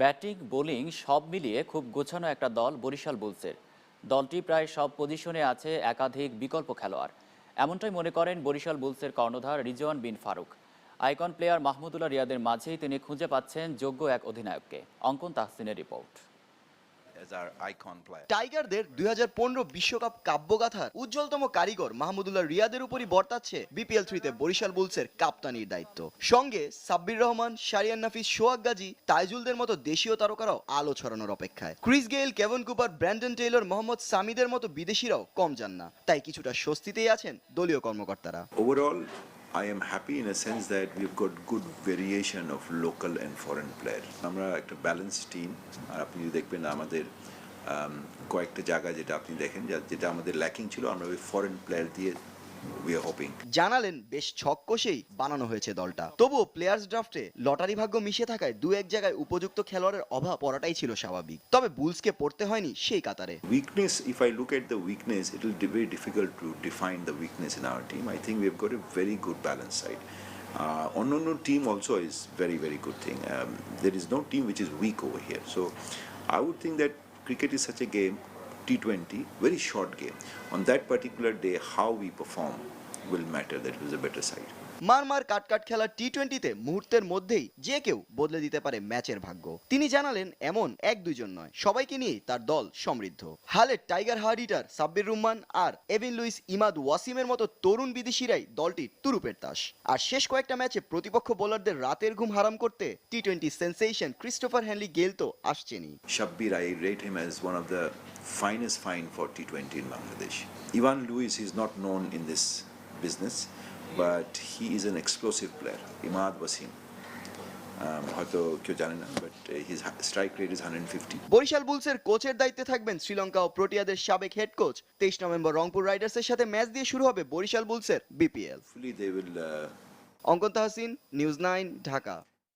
Batting, bowling সব মিলিয়ে খুব গোছানো একটা দল বরিশাল বুলসের। দলটি প্রায় সব পজিশনে আছে একাধিক বিকল্প খেলোয়াড়। এমনটাই মনে করেন বরিশাল বুলসের কর্ণধার রিজওয়ান বিন ফারুক। আইকন প্লেয়ার মাহমুদুল্লাহ রিয়াদের মাঝেই তিনি খুঁজে পাচ্ছেন যোগ্য এক অধিনায়ককে। অঙ্কন তাহসিনের রিপোর্ট। টাইগারদের দুই বিশ্বকাপ কাব্যগাথার উজ্জ্বলতম কারিগর মাহমুদুল্লাহ রিয়াদের উপরই বর্তাচ্ছে বিপিএল থ্রিতে বরিশাল বুলসের কাপ্তানির দায়িত্ব। সঙ্গে সাব্বির রহমান শারিয়ান নাফিস সোয়াগ গাজী তাইজুলদের মতো দেশীয় তারকারাও আলো ছড়ানোর অপেক্ষায়। Chris Gayle Kevon Cooper Brandon Taylor Mohammad সামিদের মতো বিদেশিরাও কম যান না। তাই কিছুটা স্বস্তিতেই আছেন দলীয় কর্মকর্তারা। Overall, I am happy in a sense that we've got good variation of local and foreign players. আমরা একটা ব্যালেন্স টিম আর আপনি যদি দেখবেন আমাদের কয়েকটা জায়গা যেটা আপনি দেখেন যেটা আমাদের ল্যাকিং ছিল, আমরা ওই ফরেন প্লেয়ার দিয়ে জানালেন বেশ ছক কষেই বানানো হয়েছে দলটা। তবুও প্লেয়ার্স ড্রাফটে লটারি ভাগ্য মিশে থাকায় দু এক জায়গায় উপযুক্ত খেলোয়াড়ের অভাব পড়াটাই ছিল স্বাভাবিক। তবে বুলসকে পড়তে হয়নি সেই কাতারে। Weakness if I look at the weakness it will very difficult to define the weakness in our team I think we have got a very good balance side অন্য অন্য team also is very very good thing there is no team which is weak over here so I would think that cricket is such a game T20, very short game. On that particular day, how we perform will matter. That was a better side. মার মার কাট কাট খেলা T টোয়েন্টিতে মুহূর্তের মধ্যেই যে কেউ বদলে দিতে পারে ম্যাচের ভাগ্য তিনি জানালেন এমন এক দুইজন নয় সবাইকে নিয়ে তার দল সমৃদ্ধ হালে tiger hard hitter Sabbir Rahman আর এভিন লুইস ইমাদ ওয়াসিমের মতো তরুণ বিদেশিরাই দলটির তুরুপের তাস আর শেষ কয়েকটা ম্যাচে প্রতিপক্ষ বোলারদের রাতের ঘুম হারাম করতে T twenty sensation Christopher Henry Gayle তো আসছেনই Shabbir, I rate him as one of the finest find for T20 in Bangladesh. Ivan Lewis is not known in this business, but he is an explosive player. Imad Wasim. Um, হয়তো কেউ জানে না but his strike rate is hundred fifty Barishal বুলসের কোচের দায়িত্বে থাকবেন শ্রীলঙ্কা ও প্রোটিয়াদের সাবেক হেড কোচ তেইশ নভেম্বর রংপুর রাইডার্সের সাথে ম্যাচ দিয়ে শুরু হবে বরিশাল বুলসের বিপিএল উইল অঙ্কন তাহসিন নিউজ নাইন ঢাকা